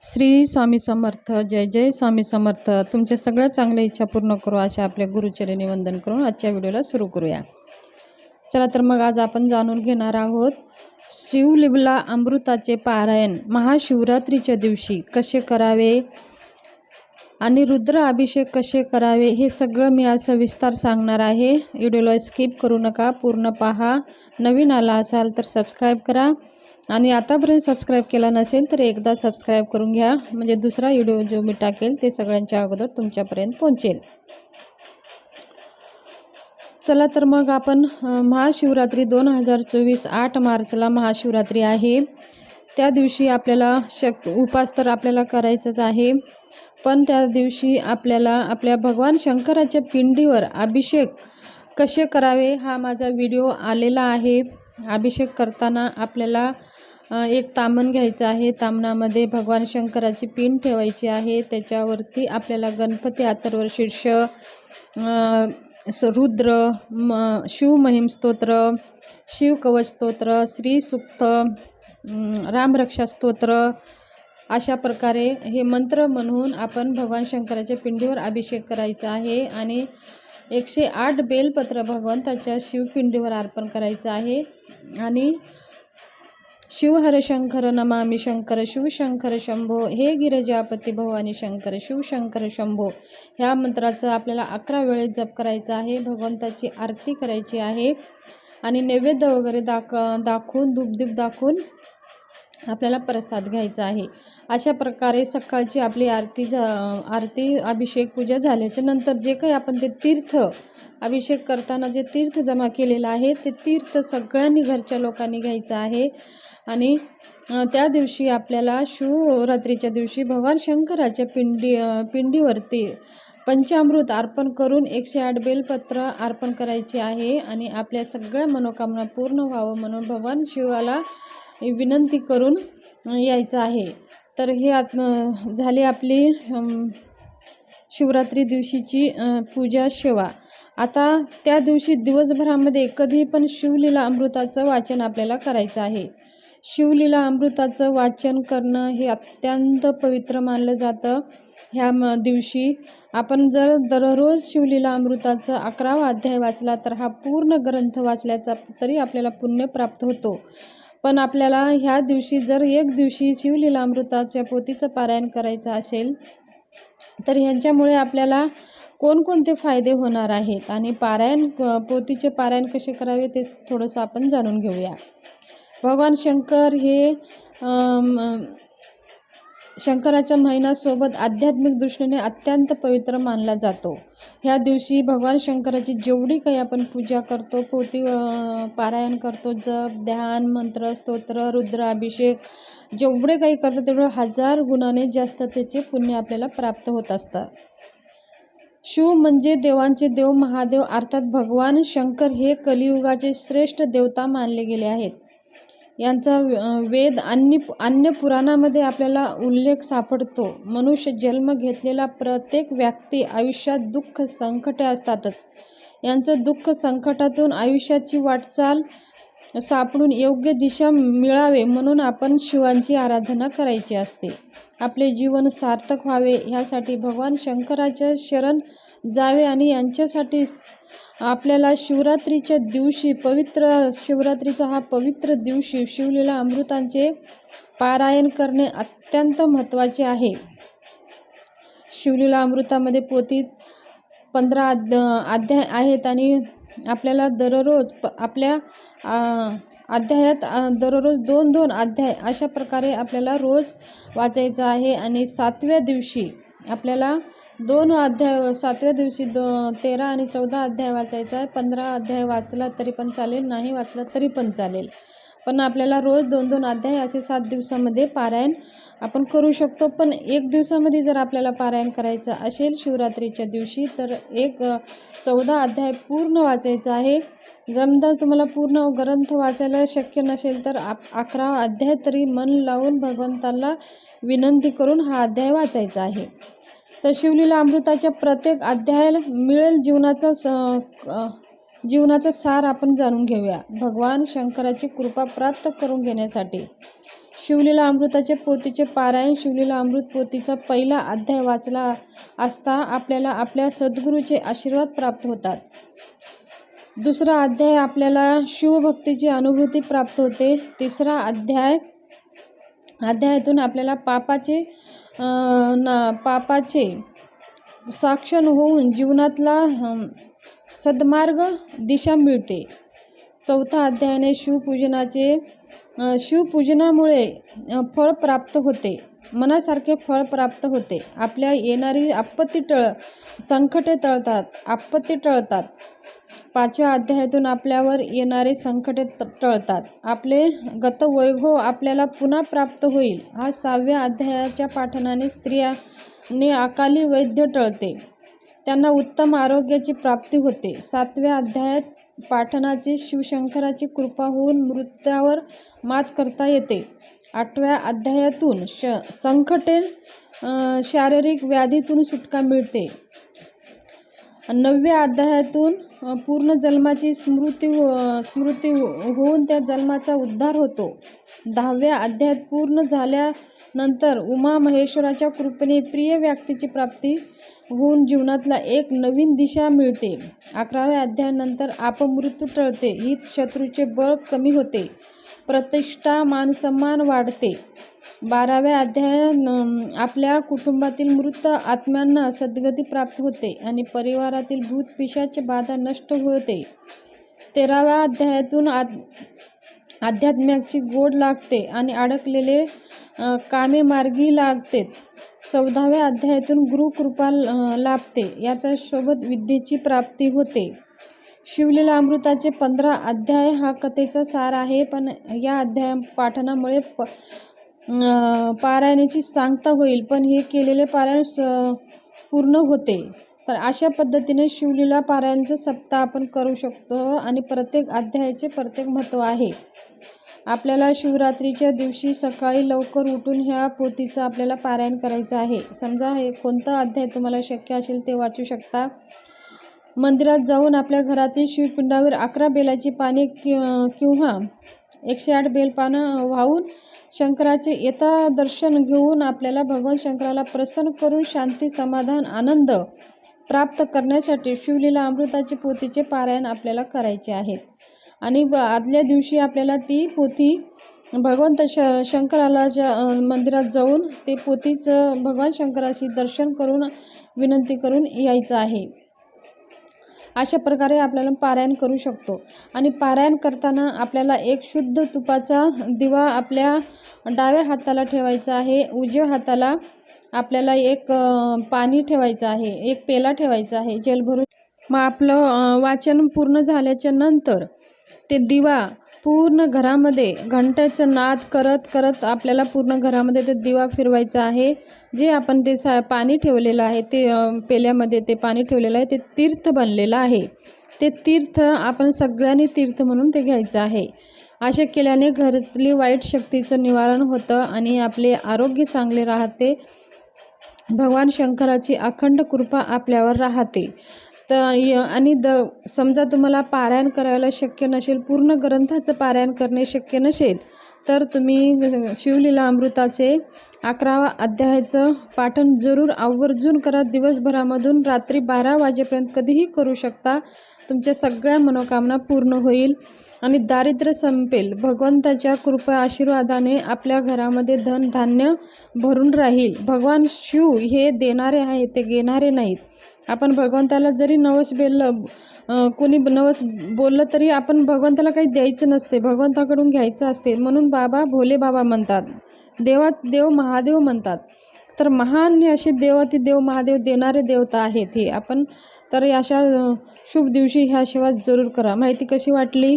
श्री स्वामी समर्थ जय जय स्वामी समर्थ. तुमच्या सगळ्या चांगल्या इच्छा पूर्ण करू अशा आपल्या गुरुचरणी वंदन करून आजच्या व्हिडिओला सुरू करूया. चला तर मग आज आपण जाणून घेणार आहोत शिवलिबला अमृताचे पारायण महाशिवरात्रीच्या दिवशी कसे करावे आणि रुद्र अभिषेक कसे करावे हे सगळं मी आज सविस्तर सांगणार आहे. व्हिडिओला स्किप करू नका पूर्ण पहा. नवीन आला असाल तर सबस्क्राईब करा. आणि आतापर्यंत सबस्क्राईब केला नसेल तर एकदा सबस्क्राईब करून घ्या. म्हणजे दुसरा व्हिडिओ जो मी टाकेल ते सगळ्यांच्या अगोदर तुमच्यापर्यंत पोहोचेल. चला तर मग आपण महाशिवरात्री दोन हजार चोवीस आठ मार्चला महाशिवरात्री आहे. त्या दिवशी आपल्याला शक उपास तर आपल्याला करायचंच आहे. पण त्या दिवशी आपल्याला आपल्या भगवान शंकराच्या पिंडीवर अभिषेक कसे करावे हा माझा व्हिडिओ आलेला आहे. अभिषेक करताना आपल्याला एक तामण घ्यायचं आहे. तामणामध्ये भगवान शंकराची पिंड ठेवायची आहे. त्याच्यावरती आपल्याला गणपती अथर्व शीर्ष स रुद्र म शिवमहिम स्तोत्र शिवकवच स्तोत्र श्रीसुक्त रामरक्षा स्तोत्र अशा प्रकारे हे मंत्र म्हणून आपण भगवान शंकराच्या पिंडीवर अभिषेक करायचा आहे आणि एकशे आठ बेलपत्र भगवंताच्या शिवपिंडीवर अर्पण करायचं आहे. आणि शिवहर शंकर नमामि शंकर शिवशंकर शंभो हे गिरजापती भवानी शंकर शिवशंकर शंभो. ह्या मंत्राचं आपल्याला अकरा वेळेस जप करायचं आहे भगवंताची आरती करायची आहे. आणि नैवेद्य वगैरे दाख दाखवून धूपदीप दाखवून आपल्याला प्रसाद घ्यायचा आहे. अशा प्रकारे सकाळची आपली आरती झा आरती अभिषेक पूजा झाल्याच्यानंतर जे काही आपण ते तीर्थ अभिषेक करताना जे तीर्थ जमा केलेलं आहे ते तीर्थ सगळ्यांनी घरच्या लोकांनी घ्यायचं आहे. आणि त्या दिवशी आपल्याला शिवरात्रीच्या दिवशी भगवान शंकराच्या पिंडी पिंडीवरती पंचामृत अर्पण करून एकशे आठ बेलपत्र अर्पण करायचे आहे. आणि आपल्या सगळ्या मनोकामना पूर्ण व्हावं म्हणून भगवान शिवाला विनंती करून यायचं आहे. तर हे आत झाली आपली शिवरात्री दिवशीची पूजा सेवा. आता त्या दिवशी दिवसभरामध्ये कधी पण शिवलीला अमृताचं वाचन आपल्याला करायचं आहे. शिवलीला अमृताचं वाचन करणं हे अत्यंत पवित्र मानलं जातं. ह्या म दिवशी आपण जर दररोज शिवलीला अमृताचं अकरावा अध्याय वाचला तर हा पूर्ण ग्रंथ वाचल्याचा तरी आपल्याला पुण्य प्राप्त होतो. पण आपल्याला ह्या दिवशी जर एक दिवशी शिवलीला अमृताच्या पोतीचं पारायण करायचं असेल तर ह्यांच्यामुळे आपल्याला कोणकोणते फायदे होणार आहेत आणि पारायण क- पोथीचे पारायण कसे करावे ते थोडंसं आपण जाणून घेऊया. भगवान शंकर हे शंकराच्या महिन्यासोबत आध्यात्मिक दृष्टीने अत्यंत पवित्र मानला जातो. ह्या दिवशी भगवान शंकराची जेवढी काही आपण पूजा करतो पोती पारायण करतो जप ध्यान मंत्र स्तोत्र रुद्राभिषेक जेवढे काही करतो तेवढं हजार गुणाने जास्त त्याचे पुण्य आपल्याला प्राप्त होत असतं. शिव म्हणजे देवांचे देव महादेव अर्थात भगवान शंकर हे कलियुगाचे श्रेष्ठ देवता मानले गेले आहेत. यांचा वेद अन्य अन्य पुराणामध्ये आपल्याला उल्लेख सापडतो. मनुष्य जन्म घेतलेला प्रत्येक व्यक्ती आयुष्यात दुःख संकटे असतातच. यांचं दुःख संकटातून आयुष्याची वाटचाल सापडून योग्य दिशा मिळावे म्हणून आपण शिवांची आराधना करायची असते. आपले जीवन सार्थक व्हावे ह्यासाठी भगवान शंकराच्या शरण जावे आणि यांच्यासाठी आपल्याला शिवरात्रीच्या दिवशी पवित्र शिवरात्रीचा हा पवित्र दिवशी शिवलीला अमृतांचे पारायण करणे अत्यंत महत्त्वाचे आहे. शिवलीला अमृतामध्ये पोथीत पंधरा अध्याय आहेत आणि आपल्याला दररोज प आपल्या अध्यायात दररोज दोन दोन अध्याय अशा प्रकारे आपल्याला रोज वाचायचं आहे आणि सातव्या दिवशी आपल्याला दोन अध्याय सातव्या दिवशी दो तेरा आणि चौदा अध्याय वाचायचा आहे. पंधरा अध्याय वाचला तरी पण चालेल नाही वाचला तरी पण चालेल. पण आपल्याला रोज दोन दोन अध्याय असे सात दिवसामध्ये पारायण आपण करू शकतो. पण एक दिवसामध्ये जर आपल्याला पारायण करायचं असेल शिवरात्रीच्या दिवशी तर एक चौदा अध्याय पूर्ण वाचायचा आहे. जमदार तुम्हाला पूर्ण ग्रंथ वाचायला शक्य नसेल तर आप अकरा अध्याय तरी मन लावून भगवंताला विनंती करून हा अध्याय वाचायचा आहे. तर शिवलीला अमृताच्या प्रत्येक अध्यायाला मिळेल जीवनाचा स जीवनाचा सार आपण जाणून घेऊया. भगवान शंकराची कृपा प्राप्त करून घेण्यासाठी. शिवलीला अमृताचे पोतीचे पारायण शिवलीला अमृत पोतीचा पहिला अध्याय वाचला असता आपल्याला आपल्या सद्गुरूचे आशीर्वाद प्राप्त होतात. दुसरा अध्याय आपल्याला शिवभक्तीची अनुभूती प्राप्त होते. तिसरा अध्याय अध्यायातून आपल्याला पापाचे ना पापाचे साक्षण होऊन जीवनातला सद्मार्ग दिशा मिळते. चौथा अध्यायाने शिवपूजनाचे शिवपूजनामुळे फळ प्राप्त होते. मनासारखे फळ प्राप्त होते. आपल्या येणारी आपत्ती टळ संकटे टळतात. आपत्ती टळतात. पाचव्या अध्यायातून आपल्यावर येणारे संकटे टळतात. आपले गतवैभव आपल्याला पुन्हा प्राप्त होईल. हा सहाव्या अध्यायाच्या पाठनाने स्त्रियाने अकाली वैद्य टळते. त्यांना उत्तम आरोग्याची प्राप्ती होते. सातव्या अध्यायात पाठणाची शिवशंकराची कृपा होऊन मृत्यावर मात करता येते. आठव्या अध्यायातून श संकटे शारीरिक व्याधीतून सुटका मिळते. नवव्या अध्यायातून पूर्ण जन्माची स्मृती हो- स्मृती हो- होऊन त्या जन्माचा उद्धार होतो. दहाव्या अध्यायात पूर्ण झाल्या नंतर उमा महेश्वराच्या कृपेने प्रिय व्यक्तीची प्राप्ती होऊन जीवनातला एक नवीन दिशा मिळते. अकराव्या अध्यायानंतर अपमृत्यू टळते. हित शत्रूचे बळ कमी होते. प्रतिष्ठा मानसन्मान वाढते. बाराव्या अध्यायान आपल्या कुटुंबातील मृत आत्म्यांना सद्गती प्राप्त होते आणि परिवारातील भूतपिशाची बाधा नष्ट होते. तेराव्या अध्यायातून आत अध्यात्म्याची गोड लागते आणि अडकलेले कामे मार्गी लागते. चौदाव्या अध्यायातून गुरुकृपा लाभते. याचा सोबत विद्येची प्राप्ती होते. शिवलीला अमृताचे पंधरा अध्याय हा कथेचा सार आहे पण या अध्याय पाठनामुळे प पारायणाची सांगता होईल पण हे केलेले पारायण स- पूर्ण होते. तर अशा पद्धतीने शिवलीला पारायणचं सप्ताह आपण करू शकतो आणि प्रत्येक अध्यायाचे प्रत्येक महत्त्व आहे. आपल्याला शिवरात्रीच्या दिवशी सकाळी लवकर उठून ह्या पोथीचं आपल्याला पारायण करायचं आहे. समजा हे कोणता अध्याय तुम्हाला शक्य असेल ते वाचू शकता. मंदिरात जाऊन आपल्या घरातील शिवपिंडावर अकरा बेलाची पाने कि किंवा एकशे आठ बेलपानं वाहून शंकराचे येता दर्शन घेऊन आपल्याला भगवान शंकराला प्रसन्न करून शांती समाधान आनंद प्राप्त करण्यासाठी शिवलीला अमृताची पोथीचे पारायण आपल्याला करायचे आहेत. आणि आदल्या दिवशी आपल्याला ती पोथी भगवंत श शंकरालाच्या मंदिरात जाऊन ते पोथीचं भगवान शंकराशी दर्शन करून विनंती करून यायचं आहे. अशा प्रकारे आपल्याला पारायण करू शकतो. आणि पारायण करताना आपल्याला एक शुद्ध तुपाचा दिवा आपल्या डाव्या हाताला ठेवायचा आहे. उजव्या हाताला आपल्याला एक पाणी ठेवायचं आहे एक पेला ठेवायचा आहे जेल भरून. मग आपलं वाचन पूर्ण झाल्याच्यानंतर ते दिवा पूर्ण घरामध्ये घंट्याचं नाद करत करत आपल्याला पूर्ण घरामध्ये ते दिवा फिरवायचा आहे. जे आपण ते सा पाणी ठेवलेलं आहे ते पेल्यामध्ये ते पाणी ठेवलेलं आहे ते तीर्थ बनलेलं आहे. ते तीर्थ आपण सगळ्यांनी तीर्थ म्हणून ते घ्यायचं आहे. असे केल्याने घरातली वाईट शक्तीचं निवारण होतं आणि आपले आरोग्य चांगले राहते. भगवान शंकराची अखंड कृपा आपल्यावर राहते. तर य- आणि द समजा तुम्हाला पारायण करायला शक्य नसेल पूर्ण ग्रंथाचं पारायण करणे शक्य नसेल तर तुम्ही शिवलीला अमृताचे अकरावा अध्यायाचं पाठन जरूर आवर्जून करा. दिवसभरामधून रात्री बारा वाजेपर्यंत कधीही करू शकता. तुमच्या सगळ्या मनोकामना पूर्ण होईल आणि दारिद्र्य संपेल. भगवंताच्या कृपा आशीर्वादाने आपल्या घरामध्ये धन धान्य भरून राहील. भगवान शिव हे देणारे आहे ते घेणारे नाहीत. आपण भगवंताला जरी नवस बेललं कोणी नवस बोललं तरी आपण भगवंताला काही द्यायचं नसते. भगवंताकडून घ्यायचं असते. म्हणून बाबा भोले बाबा म्हणतात. देवा देव महादेव म्हणतात. तर महान असे देवाती देव महादेव देणारे देवता आहेत हे. आपण तर अशा शुभ दिवशी ह्या सेवा जरूर करा. माहिती कशी वाटली?